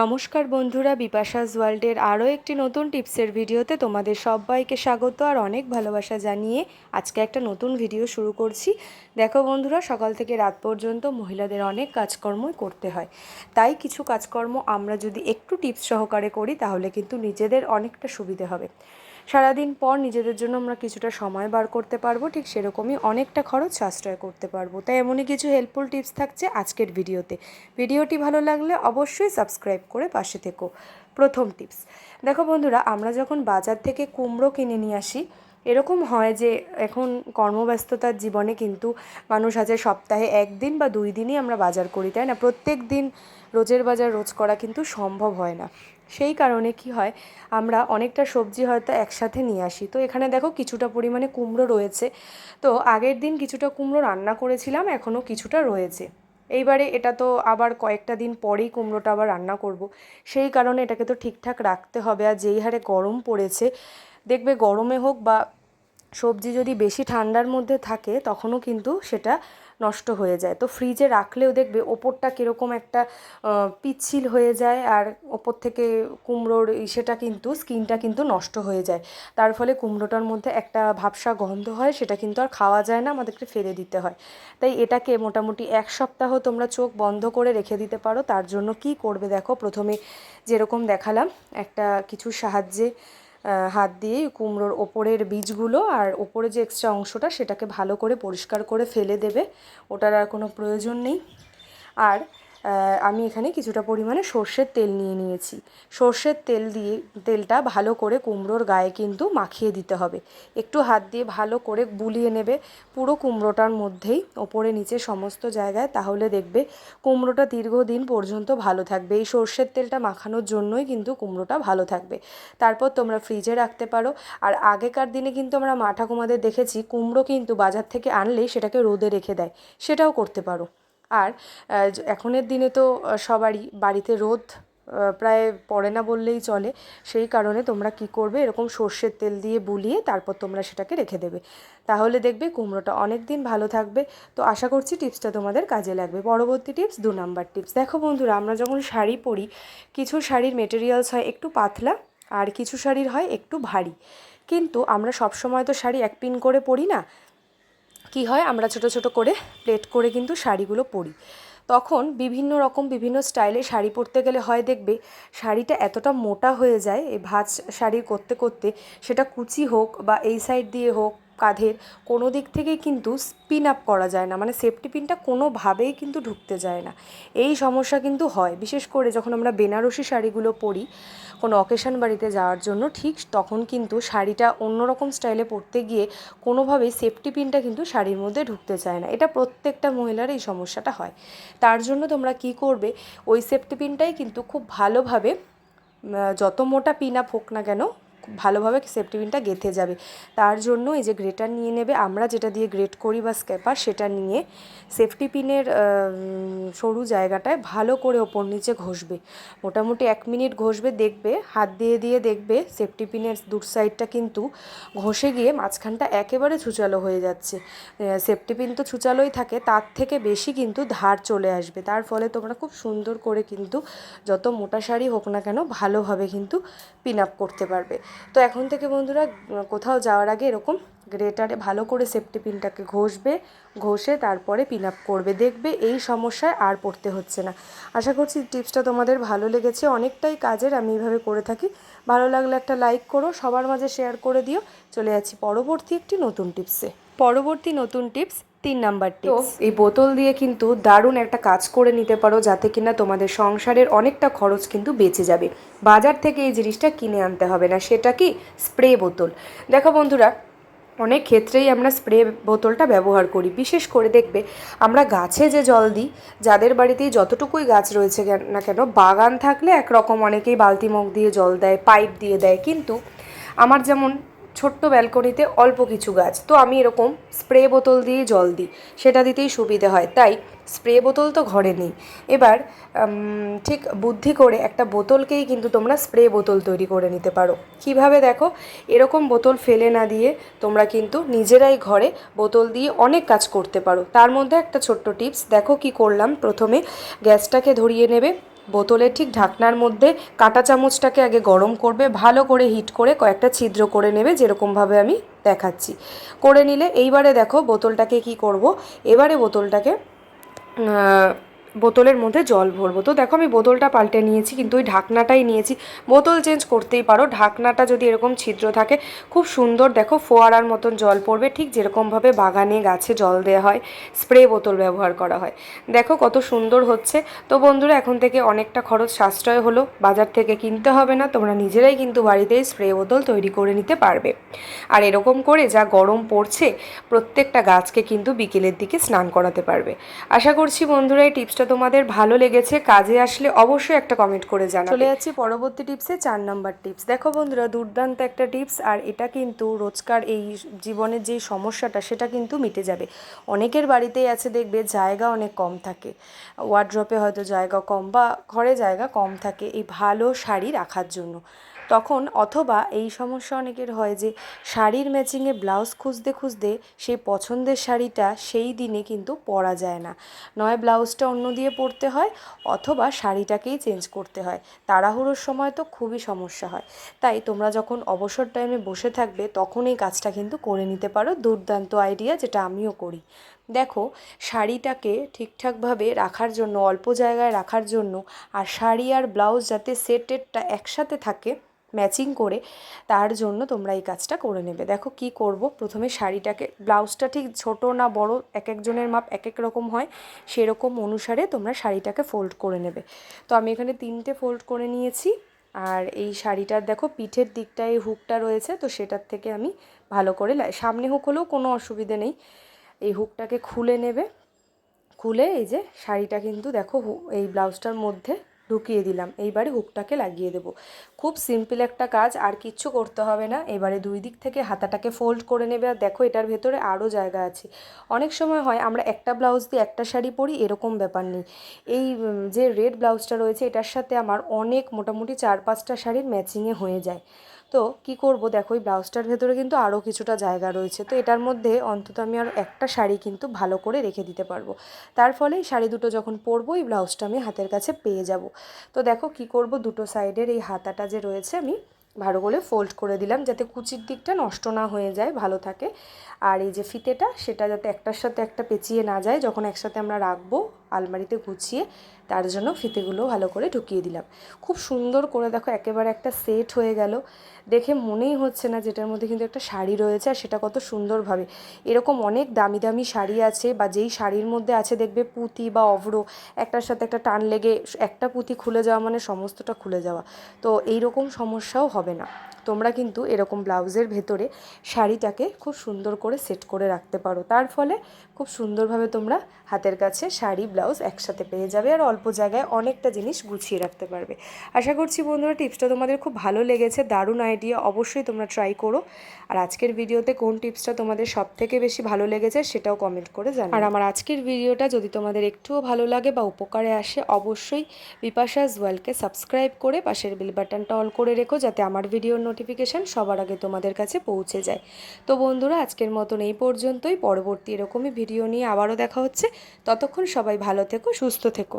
নমস্কার বন্ধুরা, বিপাশাস ওয়ার্ল্ডের আরও একটি নতুন টিপসের ভিডিওতে তোমাদের সবাইকে স্বাগত আর অনেক ভালোবাসা জানিয়ে আজকে একটা নতুন ভিডিও শুরু করছি। দেখো বন্ধুরা, সকাল থেকে রাত পর্যন্ত মহিলাদের অনেক কাজকর্মই করতে হয়। তাই কিছু কাজকর্ম আমরা যদি একটু টিপস সহকারে করি, তাহলে কিন্তু নিজেদের অনেকটা সুবিধে হবে। সারাদিন পর নিজেদের জন্য আমরা কিছুটা সময় বার করতে পারব, ঠিক সেরকমই অনেকটা খরচ সাশ্রয় করতে পারব। তাই এমনই কিছু হেল্পফুল টিপস থাকছে আজকের ভিডিওতে। ভিডিওটি ভালো লাগলে অবশ্যই সাবস্ক্রাইব করে পাশে থেকো। প্রথম টিপস দেখো বন্ধুরা, আমরা যখন বাজার থেকে কুমড়ো কিনে নিয়ে আসি, এরকম হয় যে এখন কর্মব্যস্ততার জীবনে কিন্তু মানুষ আছে সপ্তাহে একদিন বা দুই দিনই আমরা বাজার করি, তাই না? প্রত্যেক দিন রোজের বাজার রোজ করা কিন্তু সম্ভব হয় না। সেই কারণে কি হয়, আমরা অনেকটা সবজি হয়তো একসাথে নিয়ে আসি। তো এখানে দেখো কিছুটা পরিমাণে কুমড়ো রয়েছে। তো আগের দিন কিছুটা কুমড়ো রান্না করেছিলাম, এখনও কিছুটা রয়েছে। এইবারে এটা তো আবার কয়েকটা দিন পরেই কুমড়োটা আবার রান্না করব। সেই কারণে এটাকে তো ঠিকঠাক রাখতে হবে। আর যেই হারে গরম পড়েছে, দেখবে গরমে হোক বা সবজি যদি বেশি ঠান্ডার মধ্যে থাকে, তখনও কিন্তু সেটা নষ্ট হয়ে যায়। তো ফ্রিজে রাখলেও দেখবে ওপরটা কীরকম একটা পিচ্ছিল হয়ে যায় আর ওপর থেকে কুমড়োর সেটা কিন্তু, স্কিনটা কিন্তু নষ্ট হয়ে যায়। তার ফলে কুমড়োটার মধ্যে একটা ভাবসা গন্ধ হয়, সেটা কিন্তু আর খাওয়া যায় না, আমাদেরকে ফেলে দিতে হয়। তাই এটাকে মোটামুটি এক সপ্তাহ তোমরা চোখ বন্ধ করে রেখে দিতে পারো। তার জন্য কি করবে দেখো, প্রথমে যেরকম দেখালাম, একটা কিছুর সাহায্যে হাত দিয়ে কুমড়োর ওপরের বীজগুলো আর ওপরে যে এক্সট্রা অংশটা সেটাকে ভালো করে পরিষ্কার করে ফেলে দেবে। ওটার আর কোনো প্রয়োজন নেই। আর আমি এখানে কিছুটা পরিমাণে সর্ষের তেল নিয়ে নিয়েছি। সর্ষের তেল দিয়ে, তেলটা ভালো করে কুমড়োর গায়ে কিন্তু মাখিয়ে দিতে হবে। একটু হাত দিয়ে ভালো করে বুলিয়ে নেবে পুরো কুমড়োটার মধ্যেই, ওপরে নিচে সমস্ত জায়গায়, তাহলে দেখবে কুমড়োটা দীর্ঘদিন পর্যন্ত ভালো থাকবে। এই সর্ষের তেলটা মাখানোর জন্যই কিন্তু কুমড়োটা ভালো থাকবে। তারপর তোমরা ফ্রিজে রাখতে পারো। আর আগেকার দিনে কিন্তু আমরা মা ঠাকুমাদের দেখেছি, কুমড়ো কিন্তু বাজার থেকে আনলেই সেটাকে রোদে রেখে দেয়। সেটাও করতে পারো। আর এখনের দিনে তো সবারই বাড়িতে রোদ প্রায় পড়ে না বললেই চলে। সেই কারণে তোমরা কি করবে, এরকম সর্ষের তেল দিয়ে বুলিয়ে তারপর তোমরা সেটাকে রেখে দেবে। তাহলে দেখবে কুমড়োটা অনেক দিন ভালো থাকবে। তো আশা করছি টিপসটা তোমাদের কাজে লাগবে। পরবর্তী টিপস, দু নাম্বার টিপস। দেখো বন্ধুরা, আমরা যখন শাড়ি পরি, কিছু শাড়ির মেটেরিয়ালস হয় একটু পাতলা আর কিছু শাড়ির হয় একটু ভারী। কিন্তু আমরা সবসময় তো শাড়ি এক পিন করে পরি না। কি হয়, আমরা ছোট ছোট করে প্লেট করে কিন্তু শাড়িগুলো পরি। তখন বিভিন্ন রকম, বিভিন্ন স্টাইলে শাড়ি পরতে গেলে হয় দেখবে, শাড়িটা এতটা মোটা হয়ে যায়, এই ভাঁজ শাড়ি করতে করতে, সেটা কুচি হোক বা এই সাইড দিয়ে হোক কাঁধের, কোনো দিক থেকেই কিন্তু স্পিন আপ করা যায় না। মানে সেফটি পিনটা কোনোভাবেই কিন্তু ঢুকতে যায় না। এই সমস্যা কিন্তু হয়। বিশেষ করে যখন আমরা বেনারসি শাড়িগুলো পরি, কোনো অকেশন বাড়িতে যাওয়ার জন্য, ঠিক তখন কিন্তু শাড়িটা অন্যরকম স্টাইলে পরতে গিয়ে কোনোভাবেই সেফটি পিনটা কিন্তু শাড়ির মধ্যে ঢুকতে চায় না। এটা প্রত্যেকটা মহিলার এই সমস্যাটা হয়। তার জন্য তোমরা কি করবে, ওই সেফটি পিনটাই কিন্তু খুব ভালোভাবে যত মোটা পিন আপ হোক না কেন ভালোভাবে সেফটি পিনটা গেঁথে যাবে। তার জন্য এই যে গ্রেটার নিয়ে নেবে, আমরা যেটা দিয়ে গ্রেট করি বা স্ক্যাপার, সেটা নিয়ে সেফটি পিনের সরু জায়গাটায় ভালো করে ওপর নিচে ঘষবে। মোটামুটি এক মিনিট ঘষবে, দেখবে, হাত দিয়ে দিয়ে দেখবে সেফটি পিনের দূর সাইডটা কিন্তু ঘষে গিয়ে মাঝখানটা একেবারে ছুচালো হয়ে যাচ্ছে। সেফটি পিন তো ছুচালোই থাকে, তার থেকে বেশি কিন্তু ধার চলে আসবে। তার ফলে তোমরা খুব সুন্দর করে কিন্তু যত মোটা শাড়ি হোক না কেন, ভালোভাবে কিন্তু পিন আপ করতে পারবে। তো এখন থেকে বন্ধুরা কোথাও যাওয়ার আগে এরকম গ্রেটারে ভালো করে সেফটি পিনটাকে ঘষবে, ঘষে তারপরে পিন আপ করবে। দেখবে এই সমস্যায় আর পড়তে হচ্ছে না। আশা করছি টিপসটা তোমাদের ভালো লেগেছে। অনেকটাই কাজের, আমি এইভাবে করে থাকি। ভালো লাগলে একটা লাইক করো, সবার মাঝে শেয়ার করে দিও। চলে যাচ্ছি পরবর্তী একটি নতুন টিপসে। পরবর্তী নতুন টিপস তিন নাম্বার টিপস এই বোতল দিয়ে কিন্তু দারুণ একটা কাজ করে নিতে পারো যাতে কিনা তোমাদের সংসারের অনেকটা খরচ কিন্তু বেঁচে যাবে। বাজার থেকে এই জিনিসটা কিনে আনতে হবে না সেটা কি? স্প্রে বোতল। দেখো বন্ধুরা অনেক ক্ষেত্রেই আমরা স্প্রে বোতলটা ব্যবহার করি। বিশেষ করে দেখবে আমরা গাছে যে জল দিই যাদের বাড়িতেই যতটুকুই গাছ রয়েছে না কেন বাগান থাকলে একরকম অনেকেই বালতি মগ দিয়ে জল দেয় পাইপ দিয়ে দেয়। কিন্তু আমার যেমন ছোট্ট ব্যালকনিতে অল্প কিছু গাছ। তো আমি এরকম স্প্রে বোতল দিয়ে জল দিই। সেটা দিতেই সুবিধে হয়। তাই স্প্রে বোতল তো ঘরে নেই। এবার ঠিক বুদ্ধি করে একটা বোতলকেই কিন্তু তোমরা স্প্রে বোতল তৈরি করে নিতে পারো। কীভাবে দেখো? এরকম বোতল ফেলে না দিয়ে তোমরা কিন্তু নিজেরাই ঘরে বোতল দিয়ে অনেক কাজ করতে পারো। তার মধ্যে একটা ছোট্ট টিপস। দেখো কি করলাম? প্রথমে গ্যাসটাকে ধরিয়ে নেবে। বোতলের ঠিক ঢাকনার মধ্যে কাটা চামচটাকে আগে গরম করবে, ভালো করে হিট করে কয়েকটা ছিদ্র করে নেবে যেরকমভাবে আমি দেখাচ্ছি। করে নিলে এইবারে দেখো বোতলটাকে কি করব? এবারে বোতলটাকে বোতলের মধ্যে জল ভরবো। তো দেখো আমি বোতলটা পাল্টে নিয়েছি, কিন্তু ওই ঢাকনাটাই নিয়েছি। বোতল চেঞ্জ করতেই পারো, ঢাকনাটা যদি এরকম ছিদ্র থাকে, খুব সুন্দর দেখো ফোয়ারার মতন জল পড়বে, ঠিক যেরকমভাবে বাগানে গাছে জল দেওয়া হয় স্প্রে বোতল ব্যবহার করা হয়। দেখো কত সুন্দর হচ্ছে। তো বন্ধুরা, এখন থেকে অনেকটা খরচ সাশ্রয় হলো, বাজার থেকে কিনতে হবে না, তোমরা নিজেরাই কিন্তু বাড়িতেই স্প্রে বোতল তৈরি করে নিতে পারবে। আর এরকম করে যা গরম পড়ছে, প্রত্যেকটা গাছকে কিন্তু বিকেলের দিকে স্নান করাতে পারবে। আশা করছি বন্ধুরা, এই টিপসটা তোমাদের ভালো লেগেছে, কাজে আসলে অবশ্যই একটা কমেন্ট করে জানাবে। চলে যাচ্ছি পরবর্তী টিপসে চার নাম্বার টিপস দেখো বন্ধুরা, দুর্দান্ত একটা টিপস আর এটা কিন্তু রোজকার এই জীবনের যেই সমস্যাটা, সেটা কিন্তু মিটে যাবে। অনেকের বাড়িতেই আছে, দেখবে জায়গা অনেক কম থাকে। ওয়ার্ড্রপে হয়তো জায়গা কম বা ঘরে জায়গা কম থাকে এই ভালো শাড়ি রাখার জন্য। তখন অথবা এই সমস্যা অনেকের হয় যে শাড়ির ম্যাচিংয়ে ব্লাউজ খুঁজতে খুঁজতে সেই পছন্দের শাড়িটা সেই দিনে কিন্তু পরা যায় না। নয় ব্লাউজটা অন্য দিয়ে পরতে হয় অথবা শাড়িটাকেই চেঞ্জ করতে হয়। তাড়াহুড়োর সময় তো খুবই সমস্যা হয়। তাই তোমরা যখন অবসর টাইমে বসে থাকবে তখন এই কাজটা কিন্তু করে নিতে পারো। দুর্দান্ত আইডিয়া যেটা আমিও করি। দেখো, শাড়িটাকে ঠিকঠাকভাবে রাখার জন্য, অল্প জায়গায় রাখার জন্য আর শাড়ি আর ব্লাউজ যাতে সেটেডটা একসাথে থাকে ম্যাচিং করে তার জন্য তোমরা এই কাজটা করে নেবে। দেখো কি করব? প্রথমে শাড়িটাকে, ব্লাউজটা ঠিক ছোট না বড়, এক একজনের মাপ এক এক রকম হয়, সেরকম অনুসারে তোমরা শাড়িটাকে ফোল্ড করে নেবে। তো আমি এখানে তিনটে ফোল্ড করে নিয়েছি, আর এই শাড়িটার দেখো পিঠের দিকটায় হুকটা রয়েছে, তো সেটার থেকে আমি ভালো করে সামনে হুক হলেও কোনো অসুবিধে নেই, এই হুকটাকে খুলে নেবে। খুলে এই যে শাড়িটা কিন্তু দেখো এই ব্লাউজটার মধ্যে ঢুকিয়ে দিলাম। এইবারে হুকটাকে লাগিয়ে দেব। খুব সিম্পল একটা কাজ, আর কিচ্ছু করতে হবে না। এবারে দুই দিক থেকে হাতাটাকে ফোল্ড করে নেবে। আর দেখো, এটার ভেতরে আরও জায়গা আছে। অনেক সময় হয়, আমরা একটা ব্লাউজ দিয়ে একটা শাড়ি পরি, এরকম ব্যাপার নেই। এই যে রেড ব্লাউজটা রয়েছে, এটার সাথে আমার অনেক মোটামুটি চার পাঁচটা শাড়ির ম্যাচিংয়ে হয়ে যায়। তো কি করব? দেখো, এই ব্লাউজটার ভেতরে কিন্তু আরও কিছুটা জায়গা রয়েছে। তো এটার মধ্যে অন্তত আমি আর একটা শাড়ি কিন্তু ভালো করে রেখে দিতে পারব। তার ফলে শাড়ি দুটো যখন পরবো, এই ব্লাউজটা আমি হাতের কাছে পেয়ে যাব। তো দেখো, কি করব? দুটো সাইডের এই হাতাটা যে রয়েছে, আমি ভালো করে ফোল্ড করে দিলাম যাতে কুচির দিকটা নষ্ট না হয়ে যায়, ভালো থাকে। আর এই যে ফিতেটা, সেটা যাতে একটার সাথে একটা পেঁচিয়ে না যায়, যখন একসাথে আমরা রাখব আলমারিতে গুছিয়ে তার জন্য ফিতেগুলো ভালো করে ঢুকিয়ে দিলাম। খুব সুন্দর করে দেখো, একেবারে একটা সেট হয়ে গেল। দেখে মনেই হচ্ছে না যেটার মধ্যে কিন্তু একটা শাড়ি রয়েছে আর সেটা কত সুন্দরভাবে। এরকম অনেক দামি দামি শাড়ি আছে বা যেই শাড়ির মধ্যে আছে দেখবে পুঁতি বা অভ্র, একটার সাথে একটা টান লেগে, একটা পুঁতি খুলে যাওয়া মানে সমস্তটা খুলে যাওয়া। তো এই রকম সমস্যাও হবে না। তোমরা কিন্তু এরকম ব্লাউজের ভেতরে শাড়িটাকে খুব সুন্দর করে সেট করে রাখতে পারো। তার ফলে খুব সুন্দরভাবে তোমরা হাতের কাছে শাড়ি, ব্লাউজ একসাথে পেয়ে যাবে আর অল্প জায়গায় অনেকটা জিনিস গুছিয়ে রাখতে পারবে। আশা করছি বন্ধুরা টিপসটা তোমাদের খুব ভালো লেগেছে, দারুণ আইডিয়া অবশ্যই তোমরা ট্রাই করো। আর আজকের ভিডিওতে কোন টিপসটা তোমাদের সব থেকে বেশি ভালো লেগেছে সেটাও কমেন্ট করে জানাও। আর আমার আজকের ভিডিওটা যদি তোমাদের একটুও ভালো লাগে বা উপকারে আসে, অবশ্যই বিপাশাস ওয়ার্ল্ডকে সাবস্ক্রাইব করে পাশের বেল বাটনটা অল করে রেখো যাতে আমার ভিডিওর নোটিফিকেশান সবার আগে তোমাদের কাছে পৌঁছে যায়। তো বন্ধুরা, আজকের মতন এই পর্যন্তই। পরবর্তী এরকমই ভিডিও নিয়ে আবারও দেখা হচ্ছে। ততক্ষণ সবাই ভালো থেকো, সুস্থ থেকো।